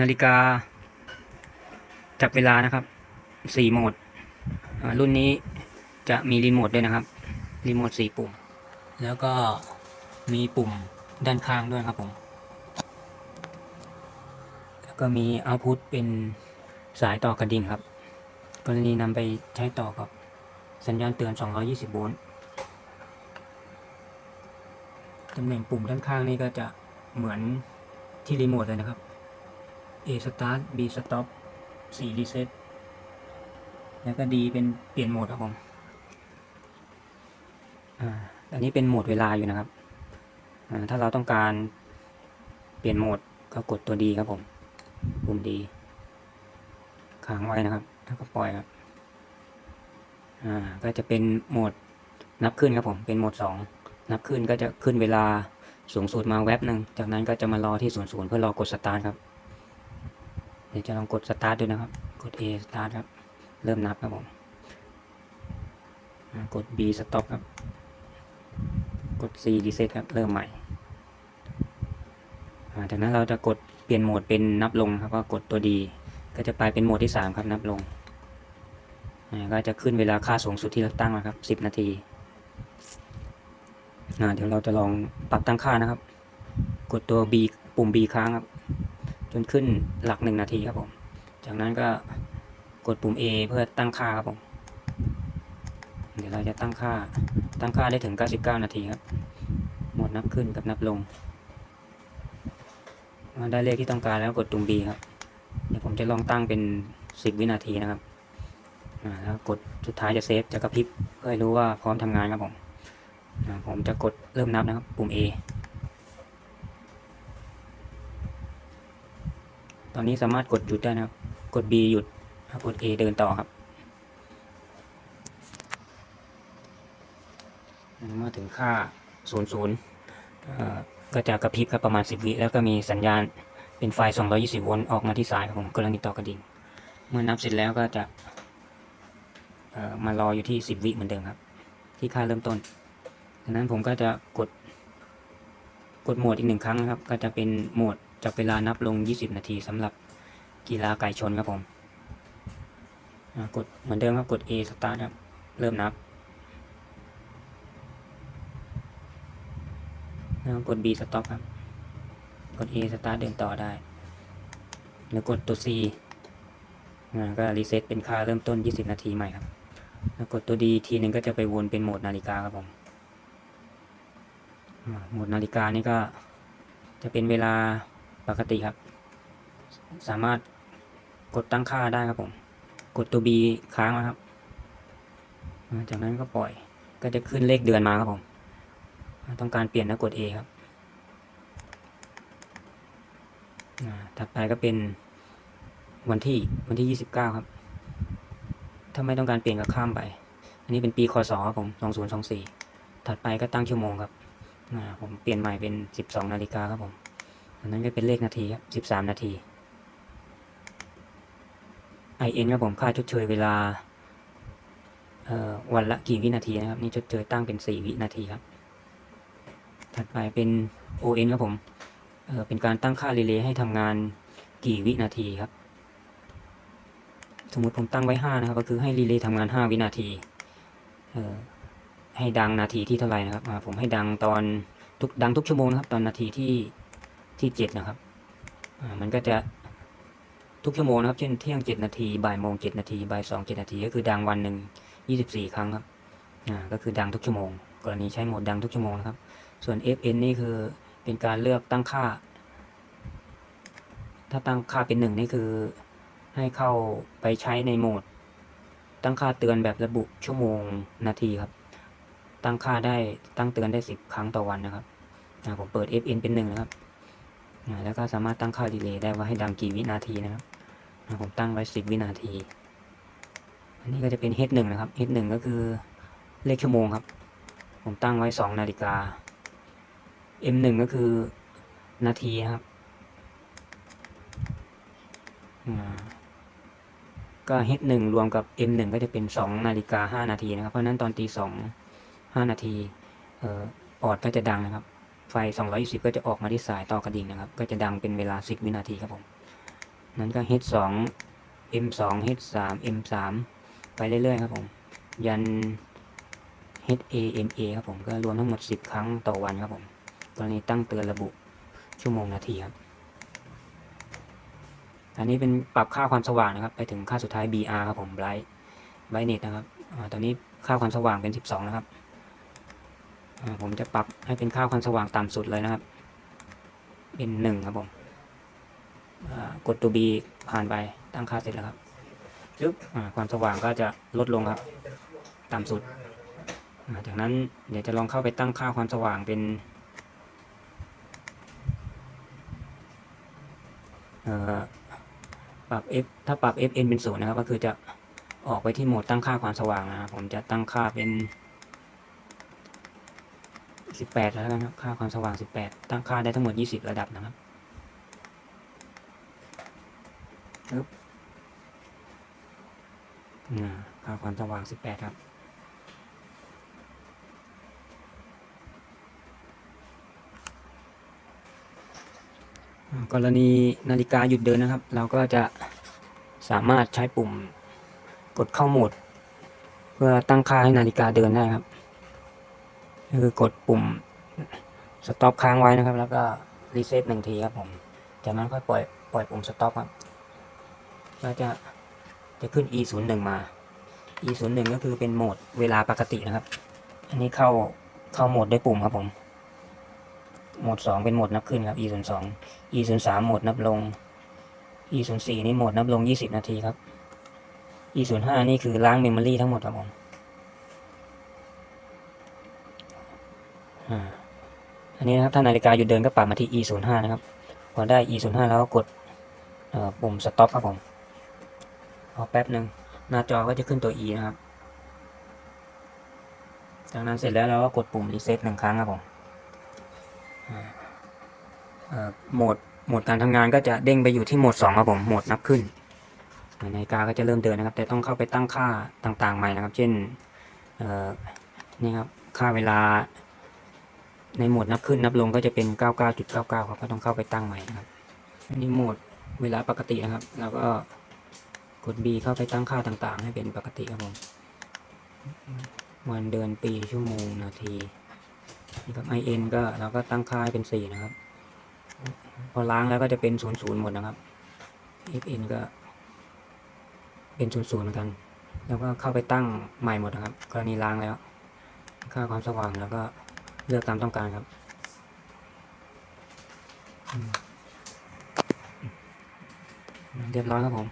นาฬิกา จับเวลานะครับสี่โหมด รุ่นนี้จะมีรีโมทด้วยนะครับ รีโมทสี่ปุ่ม แล้วก็มีปุ่มด้านข้างด้วยครับผม แล้วก็มีเอาพุตเป็นสายต่อกระดิ่งครับ กรณีนำไปใช้ต่อกับสัญญาณเตือน 220 โวลต์ตำแหน่งปุ่มด้านข้างนี่ก็จะเหมือนที่รีโมทเลยนะครับ A start B stop C reset แล้วก็ D เป็นเปลี่ยนโหมดครับผม อ่า อันนี้เป็นโหมดเวลาอยู่นะครับ อ่า ถ้าเราต้องการเปลี่ยนโหมดก็กดตัว D ครับผม ปุ่ม D ค้างไว้นะครับ แล้วก็ปล่อยครับ อ่า ก็จะเป็นโหมดนับขึ้นครับผม เป็นโหมดสองนับขึ้นก็จะขึ้นเวลาสูงสุดมาแว็บหนึ่ง จากนั้นก็จะมารอที่ศูนย์ศูนย์เพื่อรอกดสตาร์ทครับ ดี๋ยวจะลองกดสตาร์ทดูนะครับ กด A สตาร์ทครับ เริ่มนับครับผม กด B สต็อปครับ กด C รีเซ็ตครับ เริ่มใหม่จากนั้นเราจะกดเปลี่ยนโหมดเป็นนับลงครับ ก็กดตัว D ก็จะไปเป็นโหมดที่ 3 ครับนับลง ก็จะขึ้นเวลาค่าสูงสุดที่เราตั้งนะครับ 10 นาทีเดี๋ยวเราจะลองปรับตั้งค่านะครับ กดตัว B ปุ่ม B ค้างครับ นขึ้นหลักหนึ่งนาทีครับผม จากนั้นก็กดปุ่ม A เพื่อตั้งค่าครับผม เดี๋ยวเราจะตั้งค่า ตั้งค่าได้ถึง 99 นาทีครับ หมดนับขึ้นกับนับลง ได้เลขที่ต้องการแล้วกดปุ่ม B ครับ เดี๋ยวผมจะลองตั้งเป็น 10 วินาทีนะครับ แล้วกดสุดท้ายจะเซฟจะกระพริบเพื่อรู้ว่าพร้อมทำงานครับผม ผมจะกดเริ่มนับนะครับ ปุ่ม A ตอนนี้สามารถกดหยุดได้นะครับ กด B หยุดแล้วกด A เดินต่อครับ เมื่อถึงค่า 00เอ่อก็จะกระพริบครับประมาณ 10 วิ แล้วก็มีสัญญาณเป็นไฟ 220 โวลต์ออกมาที่สายครับผมกำลังติดต่อกระดิ่ง เมื่อนับเสร็จแล้วก็จะมารออยู่ที่ 10 วิเหมือนเดิมครับ ที่ค่าเริ่มต้นดังนั้นผมก็จะกดกดโหมดอีกหนึ่งครั้งนะครับ ก็จะเป็นโหมด จับเวลานับลง 20 นาทีสำหรับกีฬาไก่ชนครับผมกดเหมือนเดิมครับกด A start ครับ เริ่มนับแล้วกด B stop ครับ กด A start เดินต่อได้ แล้วกดตัว C ก็รีเซ็ตเป็นค่าเริ่มต้น 20 นาทีใหม่ครับ แล้วกดตัว D ทีหนึ่งก็จะไปวนเป็นโหมดนาฬิกาครับผมโหมดนาฬิกานี่ก็จะเป็นเวลา ปกติครับ สามารถกดตั้งค่าได้ครับผม กดตัว B ค้างนะครับ จากนั้นก็ปล่อย ก็จะขึ้นเลขเดือนมาครับผม ต้องการเปลี่ยนแล้วกด A ครับ ถัดไปก็เป็นวันที่วันที่ 29 ครับ ถ้าไม่ต้องการเปลี่ยนก็ข้ามไป อันนี้เป็นปีคศครับผม 2024 ถัดไปก็ตั้งชั่วโมงครับผมเปลี่ยนใหม่เป็น 12 นาฬิกาครับผม อันนั้นก็เป็นเลขนาทีครับ13นาที IN ครับผมค่าชดเชยเวลาวันละกี่วินาทีนะครับ นี่ชดเชยตั้งเป็น4วินาทีครับ ถัดไปเป็น ON ครับผมเเป็นการตั้งค่ารีเลย์ให้ทำงานกี่วินาทีครับ สมมติผมตั้งไว้5นะครับ ก็คือให้รีเลย์ทำงาน5วินาทีให้ดังนาทีที่เท่าไหร่นะครับผมให้ดังตอนทุกดังทุกชั่วโมงนะครับ ตอนนาทีที่ ที่7นะครับมันก็จะทุกชั่วโมงนะครับ เช่นเที่ยง7นาทีบ่ายโมง7นาทีบ่าย2 7นาทีก็คือดังวันหนึ่ง24ครั้งครับก็คือดังทุกชั่วโมง กรณีใช้โหมดดังทุกชั่วโมงนะครับ ส่วน FN นี่คือเป็นการเลือกตั้งค่า ถ้าตั้งค่าเป็นหนึ่งนี่คือให้เข้าไปใช้ในโหมด ตั้งค่าเตือนแบบระบุชั่วโมงนาทีครับ ตั้งค่าได้ตั้งเตือนได้สิบครั้งต่อวันนะครับผมเปิด FN เป็นหนึ่งนะครับ แล้วก็สามารถตั้งค่าดีเลย์ได้ว่าให้ดังกี่วินาทีนะครับผมตั้งไว้สิบวินาที อันนี้ก็จะเป็น H1 นะครับ H1 ก็คือเลขชั่วโมงครับ ผมตั้งไว้สองนาฬิกา M1 ก็คือนาทีครับ ก็ H1 รวมกับ M1 ก็จะเป็นสองนาฬิกาห้านาทีนะครับ เพราะนั้นตอนตีสองห้านาทีออดก็จะดังนะครับ ไฟ 220 ก็จะออกมาที่สายต่อกระดิ่งนะครับ ก็จะดังเป็นเวลา 10 วินาทีครับผม นั้นก็ H 2 M 2 H 3 M 3 ไปเรื่อยๆครับผม ยัน H A M A ครับผม ก็รวมทั้งหมด 10 ครั้งต่อวันครับผมกรณีตั้งเตือนระบุชั่วโมงนาทีครับ อันนี้เป็นปรับค่าความสว่างนะครับ ไปถึงค่าสุดท้าย BR ครับผม Bright Brightness นะครับอตอนนี้ค่าความสว่างเป็น 12 นะครับ ผมจะปรับให้เป็นค่าความสว่างต่ำสุดเลยนะครับ เป็นหนึ่งครับผมกดตัว B ผ่านไปตั้งค่าเสร็จแล้วครับจึ๊บความสว่างก็จะลดลงครับ ต่ำสุด จากนั้นเดี๋ยวจะลองเข้าไปตั้งค่าความสว่างเป็นปรับ f ถ้าปรับ fn เป็นศูนย์นะครับ ก็คือจะออกไปที่โหมดตั้งค่าความสว่างนะครับผมจะตั้งค่าเป็น 18 แล้วกันครับ ค่าความสว่าง 18 ตั้งค่าได้ทั้งหมด 20 ระดับนะครับปึ๊บค่าความสว่าง 18 ครับ กรณีนาฬิกาหยุดเดินนะครับ เราก็จะสามารถใช้ปุ่มกดเข้าโหมด เพื่อตั้งค่าให้นาฬิกาเดินได้ครับ ก็คือกดปุ่มสต็อปค้างไว้นะครับ แล้วก็รีเซ็ตหนึ่งทีครับผมจากนั้นก็ปล่อยปล่อยปุ่มสต็อปครับก็จะจะขึ้น e 0 1มา e 0 1ก็คือเป็นโหมดเวลาปกตินะครับ อันนี้เข้าเข้าโหมดด้วยปุ่มครับผม โหมด 2 เป็นโหมดนับขึ้นครับ e 0 2 e 0 3โหมดนับลง e 0 4นี่โหมดนับลง 20 นาทีครับ e 0 5นี่คือล้างเมมโมรีทั้งหมดครับผม อันนี้นะครับถ้านาฬิกาหยุดเดินก็ปรับมาที่ e 0 5นะครับ พอได้ e 0 5แล้วก็กดปุ่ม stop ครับผมรอแป๊บหนึ่งหน้าจอก็จะขึ้นตัว e นะครับ จากนั้นเสร็จแล้วเราก็กดปุ่ม reset หนึ่งครั้งครับผมโหมดโหมดการทำงานก็จะเด้งไปอยู่ที่โหมด2ครับผมโหมดนับขึ้นนาฬิกาก็จะเริ่มเดินนะครับ แต่ต้องเข้าไปตั้งค่าต่างๆใหม่นะครับ เช่นนี่ครับค่าเวลา ในโหมดนับขึ้นนับลงก็จะเป็น 99.99ครับก็ต้องเข้าไปตั้งใหม่นะครับอันนี้โหมดเวลาปกตินะครับ แล้วก็กด B เข้าไปตั้งค่าต่างๆ ให้เป็นปกติครับผมวันเดือนปีชั่วโมงนาทีนี่ครับ in ก็เราก็ตั้งค่าให้เป็นสี่นะครับ พอล้างแล้วก็จะเป็นศูนย์หมดนะครับ fn ก็เป็นศูนย์ศูนย์เหมือนกัน แล้วก็เข้าไปตั้งใหม่หมดนะครับ กรณีล้างแล้ว ค่าความสว่างแล้วก็ เลือกตามต้องการครับ เรียบร้อยครับผม